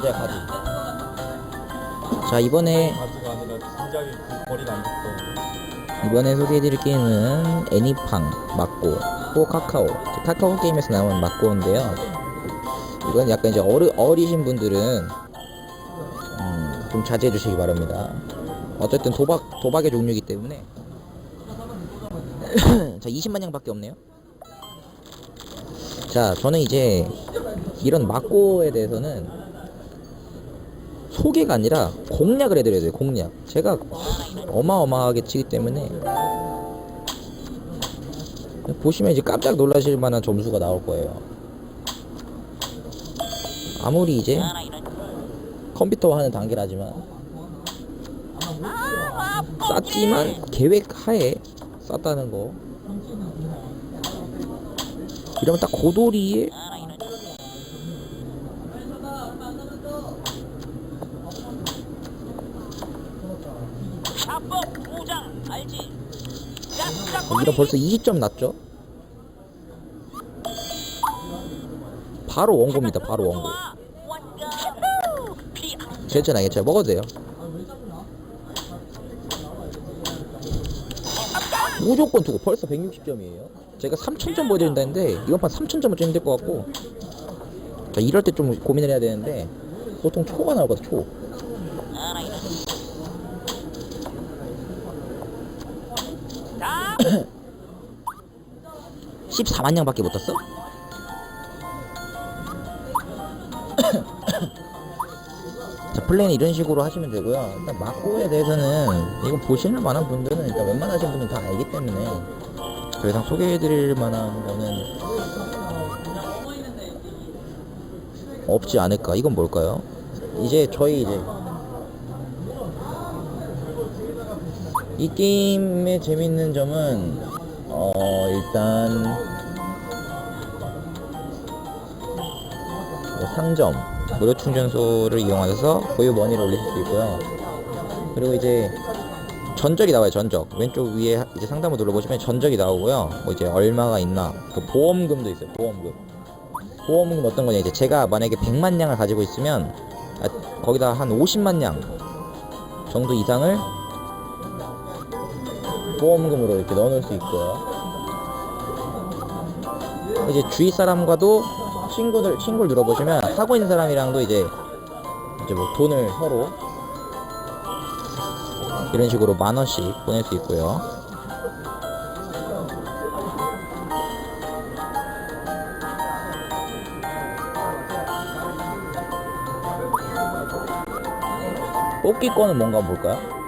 진짜 가지. 자 이번에 아니라 그 거리가 안 이번에 소개해드릴 게임은 애니팡 맞고 또 카카오 카카오 게임에서 나온 맞고인데요. 이건 약간 이제 어리, 어리신 분들은 음, 좀 자제해 주시기 바랍니다. 어쨌든 도박 도박의 종류이기 때문에 자 20만 양밖에 없네요. 자 저는 이제 이런 맞고에 대해서는 소개가 아니라 공략을 해드려야 돼요 공략. 제가 어마어마하게 치기 때문에. 보시면 이제 깜짝 놀라실 만한 점수가 나올 거예요. 아무리 이제 컴퓨터화 하는 단계라지만 쌌지만 계획 하에 쌌다는 거. 이러면 딱 고도리에 합법 무장 알지? 어, 이런 벌써 20점 났죠? 바로 원고입니다. 바로 원고. 괜찮아, 괜찮아. 먹어도 돼요. 무조건 두고 벌써 160점이에요. 제가 3000점 보여드린다 했는데 이번 판 3000점은 좀 힘들 것 같고 자 이럴 때 좀 고민을 해야 되는데 보통 초가 나오거든 초. 14만 양밖에 못 떴어? 자 플레이는 이런 식으로 하시면 되고요 일단 막고에 대해서는 이거 보시는 만한 분들은 일단 웬만하신 분들은 다 알기 때문에 더 이상 소개해드릴 만한 거는 없지 않을까 이건 뭘까요? 이제 저희 이제 이 게임의 재밌는 점은 어 일단 뭐 상점 무료 충전소를 이용하셔서 고유 머니를 올리실 수 있고요. 그리고 이제 전적이 나와요 전적. 왼쪽 위에 이제 상단을 눌러보시면 전적이 나오고요. 뭐 이제 얼마가 있나. 그 보험금도 있어요 보험금. 보험금 어떤 거냐 이제 제가 만약에 100만 양을 가지고 있으면 아, 거기다 한 50만 양 정도 이상을 보험금으로 이렇게 넣어놓을 수 있고요. 이제 주위 사람과도 친구들 친구를 눌러보시면 하고 있는 사람이랑도 이제 이제 뭐 돈을 서로 이런 식으로 만 원씩 보낼 수 있고요. 뽑기 권은 뭔가 볼까요?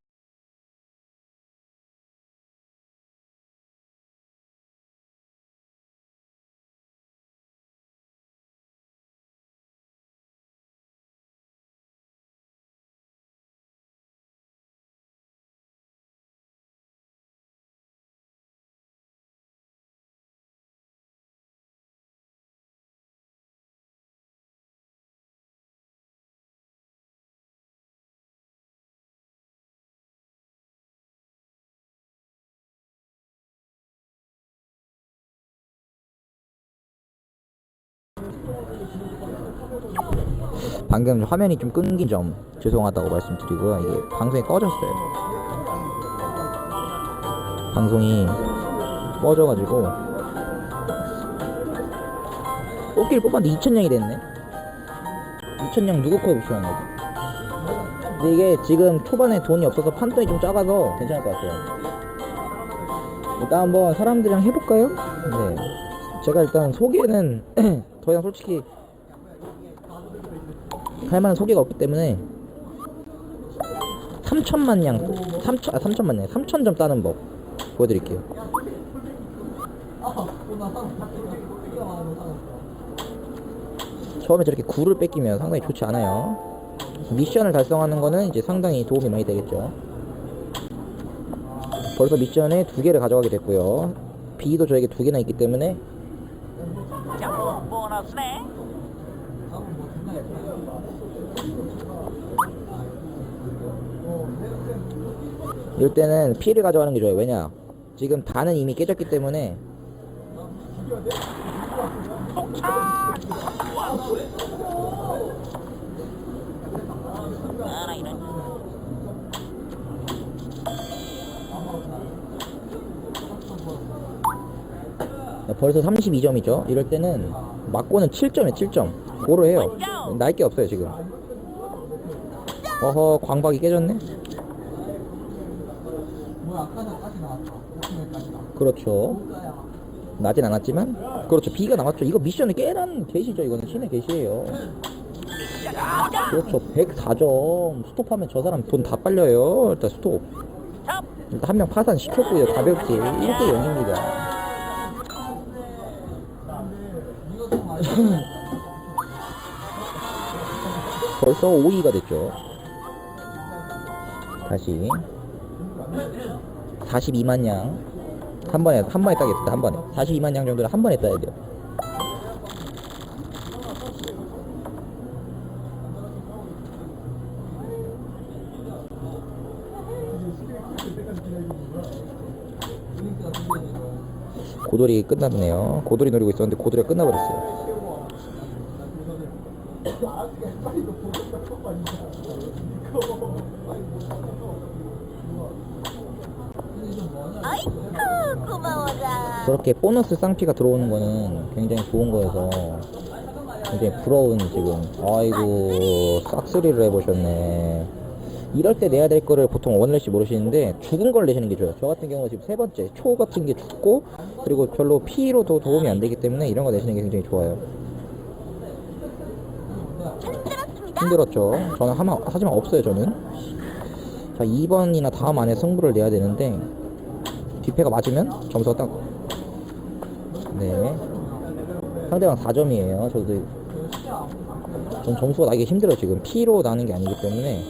방금 화면이 좀 끊긴 점 죄송하다고 말씀드리고요. 이게 방송이 꺼졌어요. 방송이 꺼져가지고 뽑기를 뽑았는데 2,000냥이 됐네. 2,000냥 누구 거에 붙여놨나 지 근데 이게 지금 초반에 돈이 없어서 판돈이 좀 작아서 괜찮을 것 같아요. 일단 한번 사람들이랑 해볼까요? 네. 제가 일단 소개는 더 이상 솔직히 할 만한 소개가 없기 때문에 3천만 양 3천 아 3천만 양 3천 점 따는 법 보여드릴게요. 처음에 저렇게 굴을 뺏기면 상당히 좋지 않아요. 미션을 달성하는 거는 이제 상당히 도움이 많이 되겠죠. 벌써 미션에 두 개를 가져가게 됐고요. B도 저에게 두 개나 있기 때문에 보너스네. 이럴 때는 P를 가져가는 게 좋아요. 왜냐? 지금 단은 이미 깨졌기 때문에 벌써 32점이죠. 이럴 때는 맞고는 7점에 7점. 고로 해요. 날 게 없어요 지금. 어허 광박이 깨졌네. 그렇죠. 나진 않았지만 그렇죠. B가 나왔죠. 이거 미션을 깨라는 게시죠. 이거는 신의 게시예요. 그렇죠. 104점. 스톱하면 저 사람 돈 다 빨려요. 일단 스톱. 일단 한 명 파산 시켰고요. 가볍게 1대 0입니다. 벌써 5위가 됐죠. 다시 42만 양. 한 번에 한 번에 따겠다. 한 번에 42만 양 정도를 한 번에 따야 돼요. 고돌이 끝났네요. 고돌이 노리고 있었는데 고돌이가 끝나버렸어요. 아이쿠 고마워라 저렇게 보너스 쌍피가 들어오는 거는 굉장히 좋은 거여서 굉장히 부러운 지금. 아이고 싹소리를 해보셨네. 이럴 때 내야 될 거를 보통 원래씨 모르시는데 죽은 걸 내시는 게 좋아요. 저 같은 경우 지금 세 번째 초 같은 게 죽고 그리고 별로 피로도 도움이 안 되기 때문에 이런 거 내시는 게 굉장히 좋아요. 힘들었죠. 저는 하마, 하지만 없어요 저는 자 2번이나 다음 안에 승부를 내야 되는데 뒷패가 맞으면 점수가 딱 네. 상대방 4점이에요. 저도 전 점수가 나기 힘들어요. 지금 P로 나는 게 아니기 때문에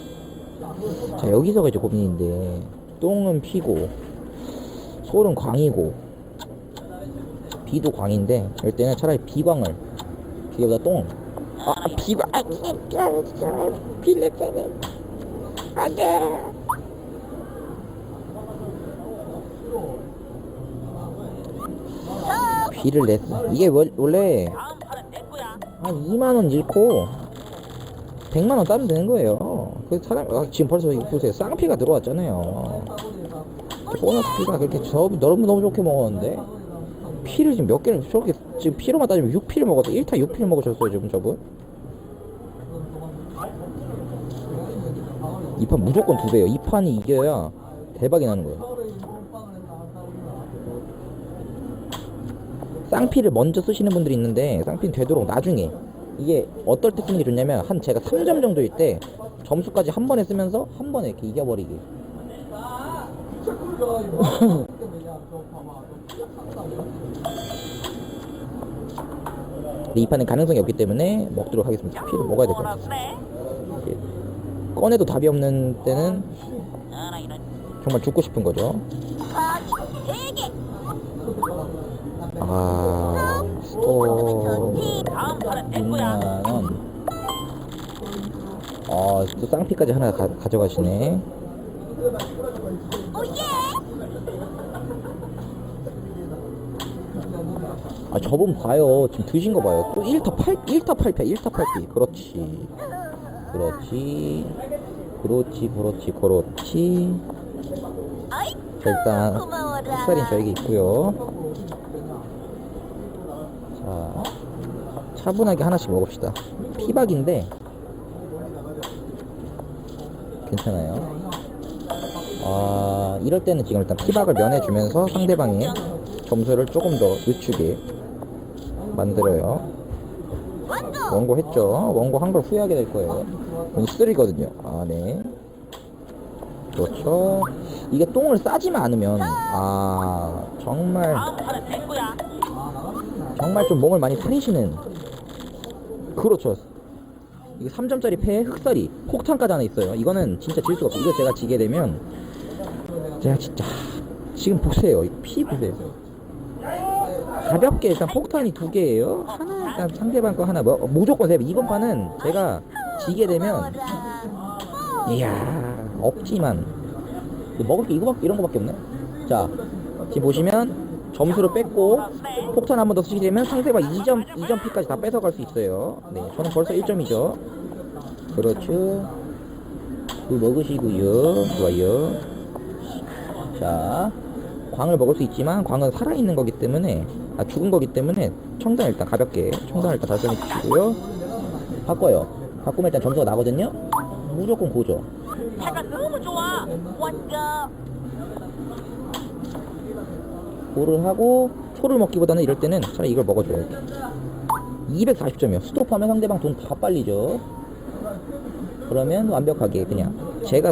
자 여기서가 이제 고민인데 똥은 P고 솔은 광이고 B도 광인데 이럴 때는 차라리 B광을 B보다 똥. 아 B광. 아 B를 안돼. B를 냈어. 이게 월- 원래 한 2만원 잃고 100만원 따면 되는 거예요. 그 사람, 아, 지금 벌써 보세요. 쌍피가 들어왔잖아요. 보너스 피가 그렇게 저, 너무 너무 좋게 먹었는데 피를 지금 몇 개를 저렇게 지금 피로만 따지면 6피를 먹었어. 1타 6피를 먹으셨어요 지금 저분. 이 판 무조건 두 배예요. 이 판이 이겨야 대박이 나는 거예요. 쌍피를 먼저 쓰시는 분들이 있는데 쌍피는 되도록 나중에 이게 어떨 때 쓰는 게 좋냐면 한 제가 3점 정도일 때 점수까지 한 번에 쓰면서 한 번에 이렇게 이겨버리기. 근데 이 판은 가능성이 없기 때문에 먹도록 하겠습니다. 피를 먹어야 될 것 같아요? 꺼내도 답이 없는 때는 정말 죽고 싶은 거죠 아 거야 6만원 아, 또 쌍피까지 하나 가, 가져가시네. 아, 저분 봐요. 지금 드신 거 봐요. 또 1타 8, 1타 8패, 1타 8피. 그렇지. 그렇지. 그렇지, 그렇지, 그렇지. 자, 일단, 흑살인 저에게 있고요 자, 차분하게 하나씩 먹읍시다. 피박인데, 괜찮아요. 아, 이럴 때는 지금 일단 피박을 면해주면서 상대방의 점수를 조금 더 늦추게 만들어요. 원고 했죠? 원고 한 걸 후회하게 될 거예요. 이건 쓰리거든요. 아, 네. 그렇죠. 이게 똥을 싸지만 않으면, 아, 정말, 정말 좀 몸을 많이 사리시는. 그렇죠. 이게 3점짜리 패에 흑살이, 폭탄까지 하나 있어요. 이거는 진짜 질 수가 없어요. 이거 제가 지게 되면, 제가 진짜, 지금 보세요. 이피 보세요. 가볍게 일단 폭탄이 두 개예요. 하나 일단 상대방 거 하나 뭐, 무조건 세 배. 이번 판은 제가 지게 되면 이야 없지만 먹을 게 이거밖에 이런 거밖에 없네. 자 지금 보시면 점수를 뺐고 폭탄 한 번 더 쓰게 되면 상대방 2점 2점 피까지 다 뺏어갈 수 있어요. 네, 저는 벌써 1점이죠. 그렇죠. 그 먹으시고요. 좋아요. 자, 광을 먹을 수 있지만 광은 살아있는 거기 때문에 아 죽은 거기 때문에 청단 일단 가볍게 청단 일단 달성해 주시고요. 바꿔요. 바꾸면 일단 점수가 나거든요. 무조건 고죠. 고를 하고 초를 먹기보다는 이럴 때는 차라리 이걸 먹어줘요. 240점이요. 스톱하면 상대방 돈 다 빨리죠. 그러면 완벽하게 그냥 제가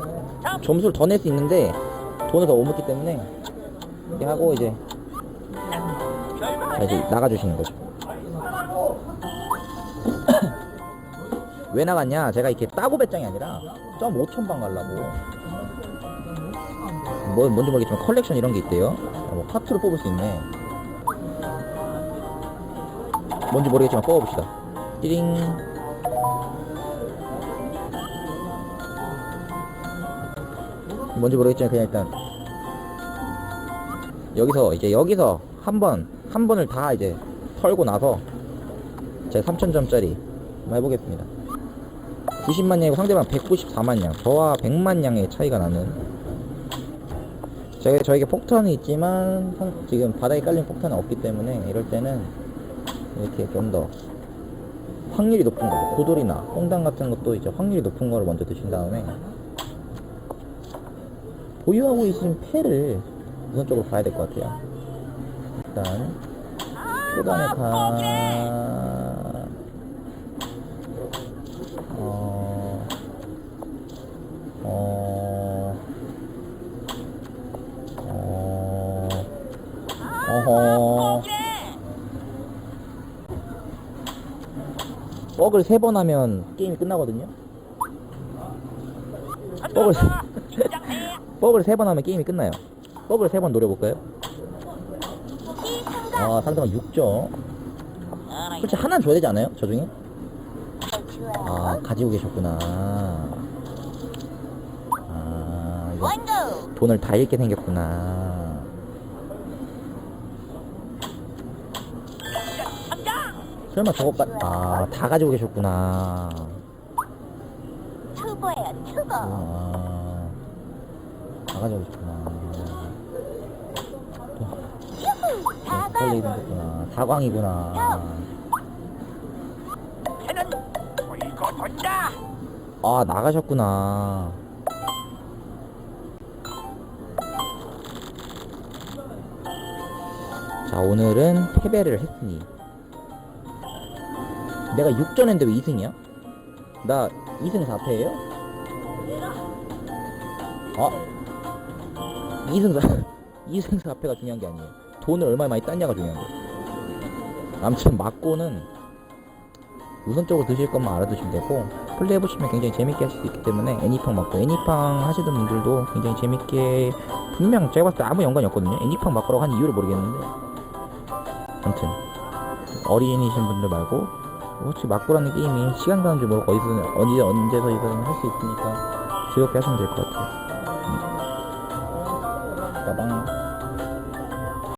점수를 더 낼 수 있는데 돈을 더 못 먹기 때문에 이렇게 하고 이제 자, 이제 나가주시는 거죠. 왜 나갔냐? 제가 이렇게 따고 배짱이 아니라 점 5천 방 가려고. 뭐, 뭔지 모르겠지만 컬렉션 이런 게 있대요. 아, 뭐 파트로 뽑을 수 있네. 뭔지 모르겠지만 뽑아봅시다. 띠링. 뭔지 모르겠지만 그냥 일단 여기서 이제 여기서 한 번, 한 번을 다 이제 털고 나서 제가 3000점짜리 한번 해보겠습니다. 90만 양이고 상대방 194만 양. 저와 100만 양의 차이가 나는 저희, 저에게 폭탄이 있지만 상- 지금 바닥에 깔린 폭탄은 없기 때문에 이럴 때는 이렇게 좀 더 확률이 높은 거 고돌이나 홍당 같은 것도 이제 확률이 높은 거를 먼저 드신 다음에 보유하고 계신 패를 우선적으로 봐야 될 것 같아요. 일단 초단의 칸 어허 뻑을 세번 하면 게임이 끝나거든요 뻑을 세... 뻑을 세번 하면 게임이 끝나요 뻑을 세번 노려볼까요? 아 상대방 6점 솔직히 하나는 줘야 되지 않아요? 저 중에? 아 가지고 계셨구나 아 이거. 돈을 다 잃게 생겼구나 설마 저것까지 아다 가지고 계셨구나 투보예요, 투보. 아, 다 가지고 계셨구나 유후. 다방. 사광이구나 걔는 이거 돈다. 아 나가셨구나 자 오늘은 패배를 했으니 내가 6전 했는데 왜 2승이야? 나 2승 4패예요? 아. 2승 4 2승 4패가 중요한 게 아니에요. 돈을 얼마나 많이 땄냐가 중요한 거예요. 아무튼 맞고는 우선적으로 드실 것만 알아두시면 되고 플레이 해보시면 굉장히 재밌게 하실 수 있기 때문에 애니팡 맞고 애니팡 하시던 분들도 굉장히 재밌게 분명 제가 봤을 때 아무 연관이 없거든요. 애니팡 맞고라고 한 이유를 모르겠는데. 아무튼 어린이신 분들 말고 혹시 맞고라는 게임이 시간 가는 줄 모르고 어디서 언제 언제서이든 할 수 있으니까 즐겁게 하시면 될 것 같아요